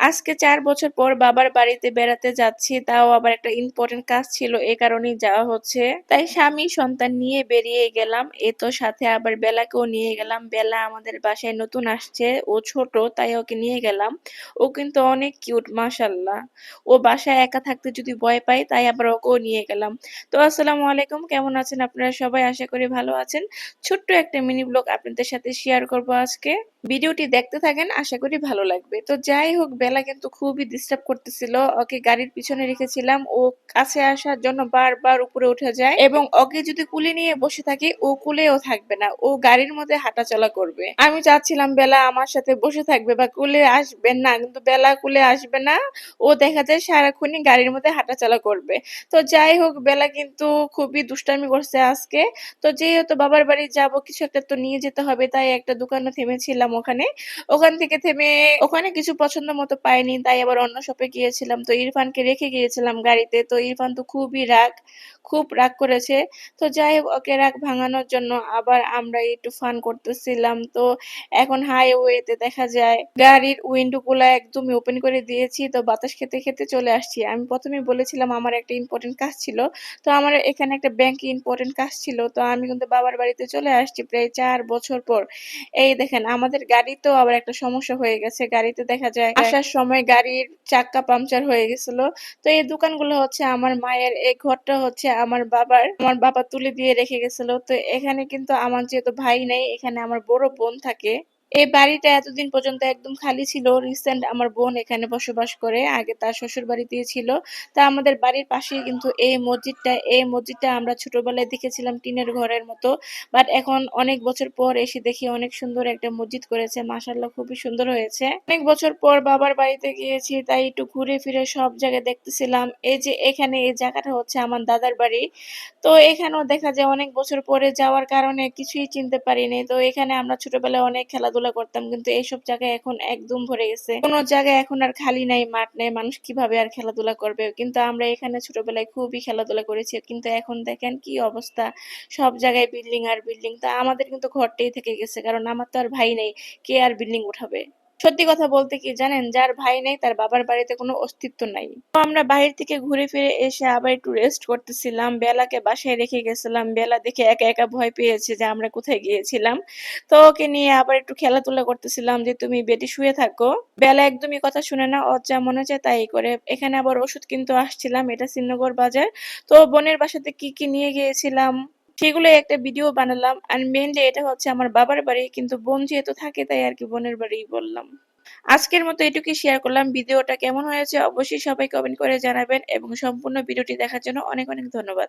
আজকে চার বছর পর বাবার বাড়িতে বেড়াতে যাচ্ছি, তাও আবার একটা ইম্পর্টেন্ট কাজ ছিল, এ কারণেই যাওয়া হচ্ছে। তাই স্বামী সন্তান নিয়ে বেরিয়ে গেলাম, এ তো সাথে আবার বেলাকেও নিয়ে গেলাম। বেলা আমাদের বাসায় নতুন আসছে, ও ছোট, তাই ওকে নিয়ে গেলাম। ও কিন্তু অনেক কিউট মাশাল্লাহ ও বাসায় একা থাকতে যদি ভয় পায়, তাই আবার ওকেও নিয়ে গেলাম। তো আসসালামু আলাইকুম, কেমন আছেন আপনারা সবাই? আশা করি ভালো আছেন। ছোট্ট একটা মিনি ব্লগ আপনাদের সাথে শেয়ার করব আজকে। ভিডিওটি দেখতে থাকেন, আশা করি ভালো লাগবে। তো যাই হোক বেলা কিন্তু খুবই ডিস্টার্ব করতেছিল। ওকে গাড়ির পিছনে রেখেছিলাম। ও কাছে আসার জন্য বারবার উপরে উঠে যায় এবং ওকে যদি কুলে নিয়ে বসে থাকি, ও কুলেও থাকবে না। ও গাড়ির মধ্যে হাঁটাচলা করবে। আমি চাচ্ছিলাম, বেলা আমার সাথে বসে থাকবে বা কুলে আসবে না। কিন্তু বেলা কুলে আসবে না। ও দেখা যায় সারাক্ষণই গাড়ির মধ্যে হাঁটাচলা করবে। তো যাই হোক, বেলা কিন্তু খুবই দুষ্টামি করছে আজকে। তো যেহেতু বাবার বাড়ি যাব, কিছু একটা তো নিয়ে যেতে হবে, তাই একটা দোকানে থেমেছিলাম ওখানে। ওখান থেকে থেমে ওখানে কিছু পছন্দ মতো পাইনি, তাই আবার অন্য শপে গিয়েছিলাম। তো ইরফানকে রেখে গিয়েছিলাম গাড়িতে। তো ইরফান তো খুবই রাগ খুব রাগ করেছে। তো যাই হোক, ওকে রাগ ভাঙানোর জন্য আবার আমরা একটু ফান করতেছিলাম। তো এখন হাইওয়েতে দেখা যায়, গাড়ির উইন্ডো গুলা একদমই ওপেন করে দিয়েছি। তো বাতাস খেতে খেতে চলে আসছি। আমি প্রথমে বলেছিলাম আমার একটা ইম্পর্টেন্ট কাজ ছিল। তো আমার এখানে একটা ব্যাংকে ইম্পর্টেন্ট কাজ ছিল। তো আমি কিন্তু বাবার বাড়িতে চলে আসছি প্রায় চার বছর পর। এই দেখেন, আমাদের গাড়িতেও আবার একটা সমস্যা হয়ে গেছে। গাড়িতে দেখা যায়, আসার সময় গাড়ির চাক্কা পাংচার হয়ে গেছিল। তো এই দোকানগুলো হচ্ছে আমার মায়ের, এই ঘরটা হচ্ছে আমার বাবার, আমার বাবা তুলে দিয়ে রেখে গেছিল। তো এখানে কিন্তু আমার যেহেতু ভাই নেই, এখানে আমার বড় বোন থাকে। এই বাড়িটা এতদিন পর্যন্ত একদম খালি ছিল। রিসেন্ট আমার বোন এখানে বসবাস করে। আগে তার শ্বশুর বাড়িতেই ছিল। তা আমাদের বাড়ির পাশেই কিন্তু এই মসজিদটা। এই মসজিদটা আমরা ছোটবেলায় দেখেছিলাম টিনের ঘরের মতো। বাট এখন অনেক বছর পর এসে দেখি অনেক সুন্দর একটা মসজিদ করেছে। মাসাল্লাহ খুবই সুন্দর হয়েছে। অনেক বছর পর বাবার বাড়িতে গিয়েছি, তাই একটু ঘুরে ফিরে সব জায়গায় দেখতেছিলাম। এই যে এখানে এই জায়গাটা হচ্ছে আমার দাদার বাড়ি। তো এখানেও দেখা যায় অনেক বছর পরে যাওয়ার কারণে কিছুই চিনতে পারিনি। তো এখানে আমরা ছোটবেলায় অনেক খেলাধুলা করতাম, কিন্তু এইসব জায়গায় এখন একদম ভরে গেছে। কোনো জায়গায় এখন আর খালি নাই, মাঠ নাই, মানুষ কীভাবে আর খেলাধুলা করবে? কিন্তু আমরা এখানে ছোটবেলায় খুবই খেলাধুলা করেছি, কিন্তু এখন দেখেন কি অবস্থা। সব জায়গায় বিল্ডিং আর বিল্ডিং তা আমাদের কিন্তু ঘরটাই থেকে গেছে, কারণ আমার তো আর ভাই নেই, কে আর বিল্ডিং উঠাবে? সত্যি কথা বলতে কি জানেন, যার ভাই নেই তার বাবার বাড়িতে কোনো অস্তিত্ব নাই। তো আমরা বাহির থেকে ঘুরে ফিরে এসে আবার একটু রেস্ট করতেছিলাম। বেলাকে বাসায় রেখে গেছিলাম। বেলা দেখে একা একা ভয় পেয়েছে যে আমরা কোথায় গিয়েছিলাম। তো ওকে নিয়ে আবার একটু খেলাধুলা করতেছিলাম যে তুমি বেডে শুয়ে থাকো। বেলা একদমই কথা শুনে না ওর যা মনে চায় তাই করে। এখানে আবার ওষুধ কিন্তু আসছিলাম, এটা শ্রীনগর বাজার। তো বোনের বাসাতে কি কি নিয়ে গিয়েছিলাম? সেগুলো একটা ভিডিও বানালাম। আর মেনলি এটা হচ্ছে আমার বাবার বাড়ি, কিন্তু বোন যেহেতু থাকে তাই আর কি বোনের বাড়ি বললাম। আজকের মতো এটুকুই শেয়ার করলাম। ভিডিওটা কেমন হয়েছে অবশ্যই সবাই কমেন্ট করে জানাবেন এবং সম্পূর্ণ ভিডিওটি দেখার জন্য অনেক অনেক ধন্যবাদ।